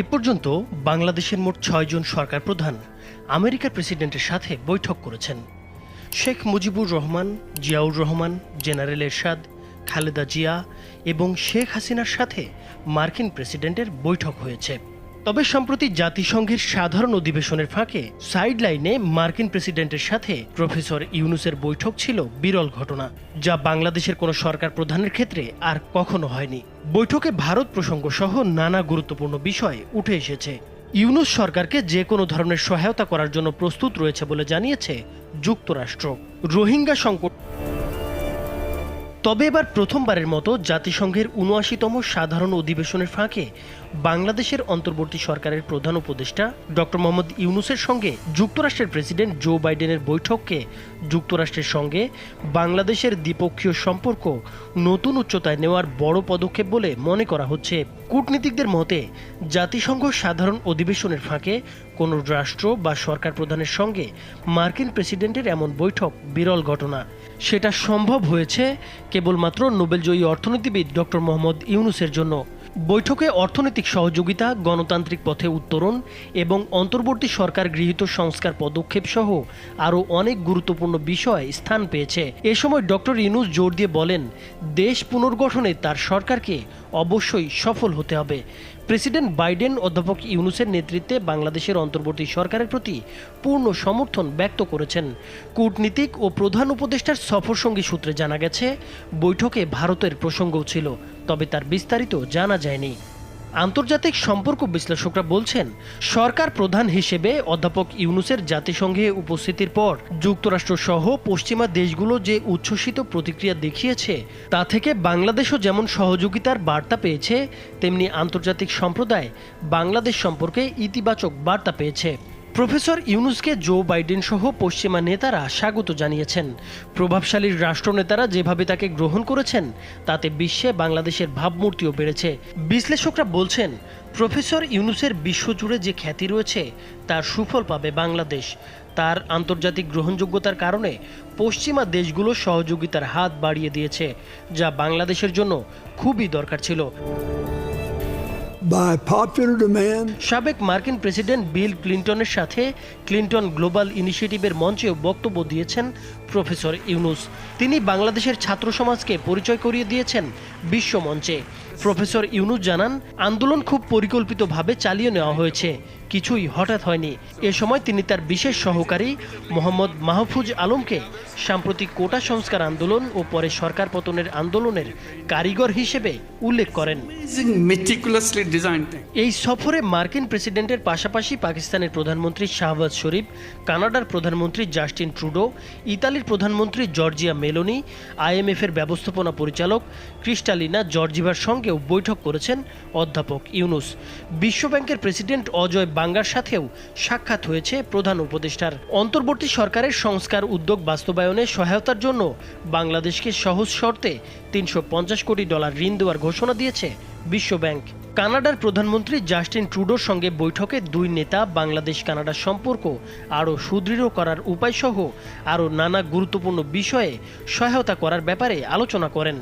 এ পর্যন্ত বাংলাদেশের মোট ছয়জন সরকার প্রধান আমেরিকার প্রেসিডেন্টের সাথে বৈঠক করেছেন। শেখ মুজিবুর রহমান, জিয়াউর রহমান, জেনারেল এরশাদ, খালেদা জিয়া এবং শেখ হাসিনার সাথে মার্কিন প্রেসিডেন্টের বৈঠক হয়েছে। তবে সম্প্রতি জাতিসংঘের সাধারণ অধিবেশনের ফাঁকে সাইডলাইনে মার্কিন প্রেসিডেন্টের সাথে প্রফেসর ইউনুসের বৈঠক ছিল বিরল ঘটনা, যা বাংলাদেশের কোনো সরকার প্রধানের ক্ষেত্রে আর কখনো হয়নি। বৈঠকে ভারত প্রসঙ্গ সহ নানা গুরুত্বপূর্ণ বিষয় উঠে এসেছে। ইউনুস সরকারকে যে কোনো ধরনের সহায়তা করার জন্য প্রস্তুত রয়েছে বলে জানিয়েছে যুক্তরাষ্ট্র। রোহিঙ্গা সংকট তবে এবার প্রথমবারের মতো জাতিসংঘের উনআশিতম সাধারণ অধিবেশনের ফাঁকে বাংলাদেশের অন্তর্বর্তী সরকারের প্রধান উপদেষ্টা ডক্টর মোহাম্মদ ইউনুসের সঙ্গে যুক্তরাষ্ট্রের প্রেসিডেন্ট জো বাইডেনের বৈঠককে যুক্তরাষ্ট্রের সঙ্গে বাংলাদেশের দ্বিপক্ষীয় সম্পর্ক নতুন উচ্চতায় নেওয়ার বড় পদক্ষেপ বলে মনে করা হচ্ছে। কূটনীতিকদের মতে, জাতিসংঘ সাধারণ অধিবেশনের ফাঁকে কোনো রাষ্ট্র বা সরকার প্রধানের সঙ্গে মার্কিন প্রেসিডেন্টের এমন বৈঠক বিরল ঘটনা। সেটা সম্ভব হয়েছে কেবলমাত্র নোবেলজয়ী অর্থনীতিবিদ ডক্টর মোহাম্মদ ইউনুসের জন্য। বৈঠকে অর্থনৈতিক সহযোগিতা, গণতান্ত্রিক পথে উত্তরণ এবং অন্তর্বর্তী সরকার গৃহীত সংস্কার পদক্ষেপ সহ আরও অনেক গুরুত্বপূর্ণ বিষয় স্থান পেয়েছে। এ সময় ডক্টর ইনুস জোর দিয়ে বলেন, দেশ পুনর্গঠনে তার সরকারকে অবশ্যই সফল হতে হবে। প্রেসিডেন্ট বাইডেন অধ্যাপক ইউনুসের নেতৃত্বে বাংলাদেশের অন্তর্বর্তী সরকারের প্রতি পূর্ণ সমর্থন ব্যক্ত করেছেন। কূটনীতিক ও প্রধান উপদেষ্টার সফরসঙ্গী সূত্রে জানা গেছে, বৈঠকে ভারতের প্রসঙ্গও ছিল, তবে তার বিস্তারিত জানা যায়নি। আন্তর্জাতিক সম্পর্ক বিশ্লেষকরা বলছেন, সরকার প্রধান হিসেবে অধ্যাপক ইউনুসের জাতিসংঘে উপস্থিতির পর যুক্তরাষ্ট্র সহ পশ্চিমা দেশগুলো যে উচ্ছ্বসিত প্রতিক্রিয়া দেখিয়েছে, তা থেকে বাংলাদেশও যেমন সহযোগিতার বার্তা পেয়েছে, তেমনি আন্তর্জাতিক সম্প্রদায় বাংলাদেশ সম্পর্কে ইতিবাচক বার্তা পেয়েছে। প্রফেসর ইউনুসকে জো বাইডেন সহ পশ্চিমা নেতারা স্বাগত জানিয়েছেন। প্রভাবশালী রাষ্ট্রনেতারা যেভাবে তাকে গ্রহণ করেছেন, তাতে বিশ্বে বাংলাদেশের ভাবমূর্তিও বেড়েছে। বিশ্লেষকরা বলছেন, প্রফেসর ইউনুসের বিশ্বজুড়ে যে খ্যাতি রয়েছে, তার সুফল পাবে বাংলাদেশ। তার আন্তর্জাতিক গ্রহণযোগ্যতার কারণে পশ্চিমা দেশগুলো সহযোগিতার হাত বাড়িয়ে দিয়েছে, যা বাংলাদেশের জন্য খুবই দরকার ছিল। সাবেক মার্কিন প্রেসিডেন্ট বিল ক্লিন্টনের সাথে ক্লিন্টন গ্লোবাল ইনিশিয়েটিভের মঞ্চেও বক্তব্য দিয়েছেন প্রফেসর ইউনুস। তিনি বাংলাদেশের ছাত্র সমাজকে পরিচয় করিয়ে দিয়েছেন বিশ্ব মঞ্চে। প্রফেসর ইউনুস জানান আন্দোলন খুব পরিকল্পিতভাবে চালিয়ে নেওয়া হয়েছে। কিছুই হঠাৎ হয়নি। এ সময় তিনি তার বিশেষ সহকারী মোহাম্মদ মাহফুজ আলমকে সাম্প্রতিক কোটা সংস্কার আন্দোলন ও পরে সরকার পতনের আন্দোলনের কারিগর হিসেবে উল্লেখ করেন. এই সফরে মার্কিন প্রেসিডেন্টের পাশাপাশি পাকিস্তানের প্রধানমন্ত্রী শাহবাজ শরীফ কানাডার প্রধানমন্ত্রী জাস্টিন ট্রুডো ইতালির প্রধানমন্ত্রী জর্জিয়া মেলোনি আইএমএফের ব্যবস্থাপনা পরিচালক ক্রিস্টালিনা জর্জিভার সঙ্গেও বৈঠক করেছেন অধ্যাপক ইউনুস। বিশ্বব্যাংকের প্রেসিডেন্ট অজয় বাঙ্গার সাথেও সাক্ষাৎ হয়েছে প্রধান উপদেষ্টার। অন্তর্বর্তী সরকারের সংস্কার উদ্যোগ বাস্তবায়নে সহায়তার জন্য বাংলাদেশকে সহজ শর্তে তিনশো পঞ্চাশ কোটি ডলার ঋণ দেওয়ার ঘোষণা দিয়েছে বিশ্বব্যাংক। কানাডার প্রধানমন্ত্রী জাস্টিন ট্রুডোর সঙ্গে বৈঠকে দুই নেতা, বাংলাদেশ, কানাডার সম্পর্ক আরও সুদৃঢ় করার উপায়সহ আরও নানা গুরুত্বপূর্ণ বিষয়ে সহায়তা করার ব্যাপারে আলোচনা করেন।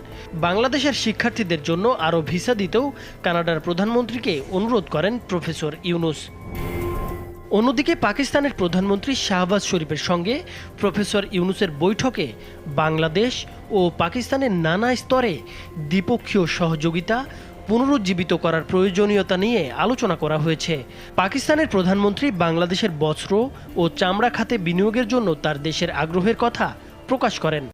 বাংলাদেশের শিক্ষার্থীদের জন্য আরও ভিসা দিতেও কানাডার প্রধানমন্ত্রীকে অনুরোধ করেন প্রফেসর ইউনুস। অন্যদিকে পাকিস্তানের প্রধানমন্ত্রী শাহবাজ শরীফের সঙ্গে প্রফেসর ইউনুসের বৈঠকে বাংলাদেশ ও পাকিস্তানের নানা স্তরে দ্বিপক্ষীয় সহযোগিতা পুনরুজ্জীবিত করার প্রয়োজনীয়তা নিয়ে আলোচনা করা হয়েছে। পাকিস্তানের প্রধানমন্ত্রী বাংলাদেশের বস্ত্র ও চামড়া খাতে বিনিয়োগের জন্য তার দেশের আগ্রহের কথা প্রকাশ করেন।